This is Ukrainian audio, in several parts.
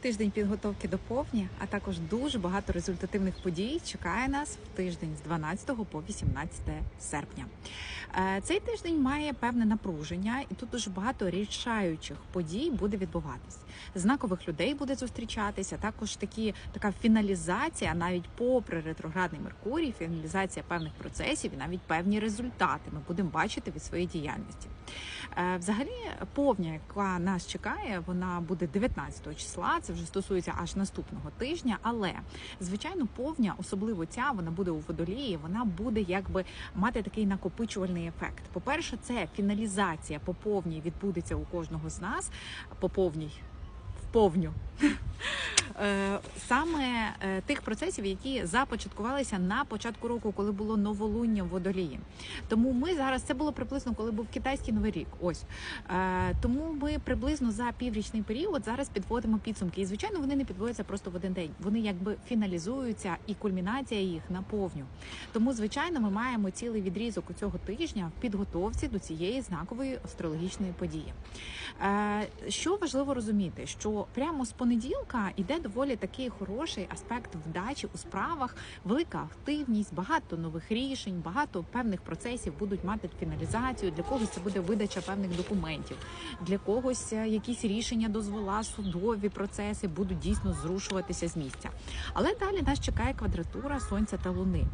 Тиждень підготовки до повні, а також дуже багато результативних подій чекає нас в тиждень з 12 по 18 серпня. Е, Цей тиждень має певне напруження, і тут дуже багато рішаючих подій буде відбуватись. Знакових людей буде зустрічатися. Також такі така фіналізація, навіть попри ретроградний Меркурій, фіналізація певних процесів і навіть певні результати ми будемо бачити від своєї діяльності. Е, Взагалі, повня, яка нас чекає, вона буде 19 числа. Це вже стосується аж наступного тижня. Але звичайно, повня, особливо ця, вона буде у водолії. Вона буде якби мати такий накопичувальний ефект. По перше, це фіналізація по повній відбудеться у кожного з нас. По повній в повню. Е, Саме е, тих процесів, які започаткувалися на початку року, коли було новолуння в водолії. Тому ми зараз це було приблизно, коли був китайський новий рік. Ось Е, тому ми приблизно за піврічний період зараз підводимо підсумки. І звичайно, вони не підводяться просто в один день. Вони якби фіналізуються, і кульмінація їх наповню. Тому, звичайно, ми маємо цілий відрізок у цього тижня в підготовці до цієї знакової астрологічної події. Що важливо розуміти, що прямо з понеділка йде доволі такий хороший аспект вдачі у справах, велика активність, багато нових рішень, багато певних процесів будуть мати фіналізацію. Для когось це буде видача певних документів, для когось е, якісь рішення дозвола, судові процеси будуть дійсно зрушуватися з місця. Але далі нас чекає квадратура сонця та луни,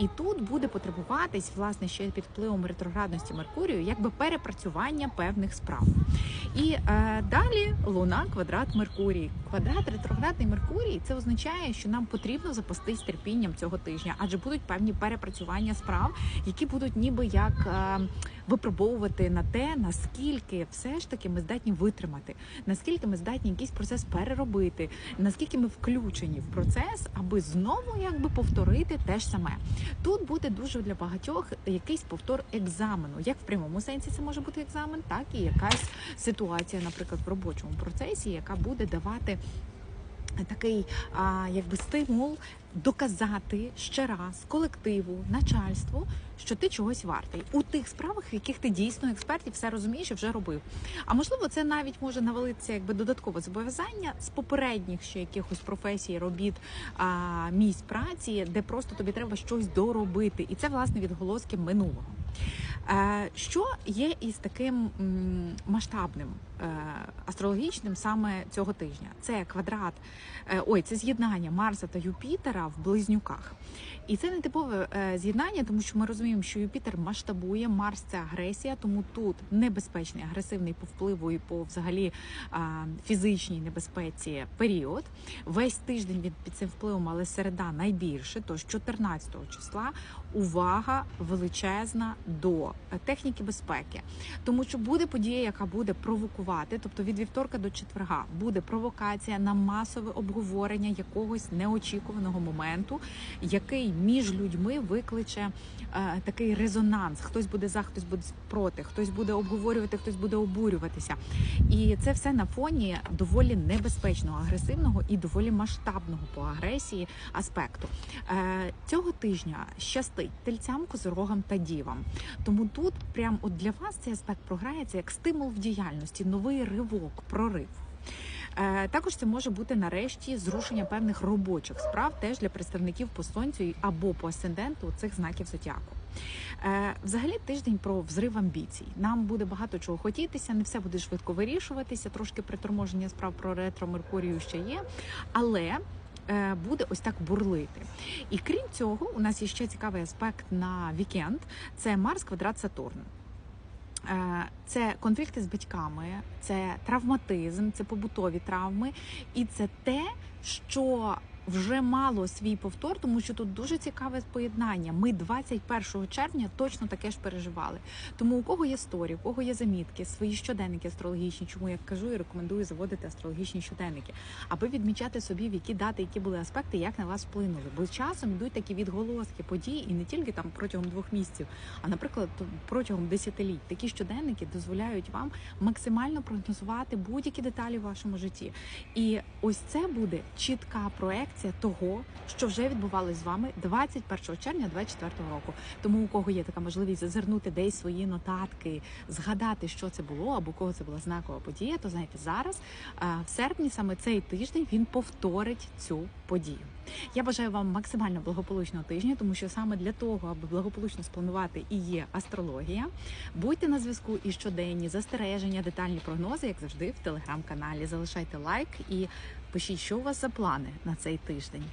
і тут буде потребуватись власне ще під впливом ретроградності Меркурію, якби перепрацювання певних справ. І е, далі Луна, квадрат Меркурій. Квадрат ретроградний Меркурій це означає, що нам потрібно запастись терпінням цього тижня, адже будуть певні перепрацювання справ, які будуть ніби як е, випробовувати на те, наскільки все ж таки ми здатні витримати, наскільки ми здатні якийсь процес переробити, наскільки ми включені в процес, аби знову якби повторити те ж саме. Тут буде дуже для багатьох якийсь повтор екзамену, як в прямому сенсі це може бути екзамен, так і якась ситуація, наприклад, в робочому процесі, яка буде давати. Такий а, якби стимул доказати ще раз колективу, начальству, що ти чогось вартий у тих справах, в яких ти дійсно експерт і все розумієш і вже робив. А можливо, це навіть може навалитися якби додаткове зобов'язання з попередніх ще якихось професій, робіт, а, місць праці, де просто тобі треба щось доробити, і це власне відголоски минулого. Е, Що є із таким масштабним е, астрологічним саме цього тижня? Це квадрат, е, ой, це з'єднання Марса та Юпітера в близнюках. І це не типове з'єднання, тому що ми розуміємо, що Юпітер масштабує, Марс це агресія, тому тут небезпечний, агресивний по впливу і по взагалі фізичній небезпеці період. Весь тиждень він під цим впливом, але середа найбільше. Тож 14 числа увага величезна до е, техніки безпеки, тому що буде подія, яка буде провокувати, тобто від вівторка до четверга буде провокація на масове обговорення якогось неочікуваного моменту, який між людьми викличе е, такий резонанс. Хтось буде за, хтось буде проти, хтось буде обговорювати, хтось буде обурюватися. І це все на фоні доволі небезпечного, агресивного і доволі масштабного по агресії аспекту. Е, цього тижня щастить тельцям, козирогам та дівам. Тому тут прям от для вас цей аспект програється як стимул в діяльності, новий ривок, прорив. Е, Також це може бути нарешті зрушення певних робочих справ теж для представників по сонцю або по асценденту цих знаків зодіаку. Е, Взагалі тиждень про взрив амбіцій. Нам буде багато чого хотітися, не все буде швидко вирішуватися. Трошки приторможення справ про ретро Меркурію ще є, але. Е, Буде ось так бурлити, і крім цього, у нас є ще цікавий аспект на вікенд: це Марс квадрат Сатурн. Е, Це конфлікти з батьками, це травматизм, це побутові травми, і це те, що вже мало свій повтор, тому що тут дуже цікаве поєднання. Ми 21 червня точно таке ж переживали. Тому у кого є сторі, у кого є замітки, свої щоденники астрологічні, чому я кажу і рекомендую заводити астрологічні щоденники, аби відмічати собі, в які дати, які були аспекти, як на вас вплинули. Бо часом йдуть такі відголоски подій, і не тільки там протягом двох місяців, а наприклад, протягом десятиліть. Такі щоденники дозволяють вам максимально прогнозувати будь-які деталі в вашому житті. І ось це буде чітка проекція того, що вже відбувалось з вами 21 червня 2024 року. Тому у кого є така можливість зазирнути десь свої нотатки, згадати, що це було, або кого це була знакова подія, то знаєте, зараз е, в серпні саме цей тиждень він повторить цю подію. Я бажаю вам максимально благополучного тижня, тому що саме для того, аби благополучно спланувати, і є астрологія. Будьте на зв'язку і щоденні застереження, детальні прогнози, як завжди, в телеграм-каналі. Залишайте лайк і пишіть, що у вас за плани на цей тиждень.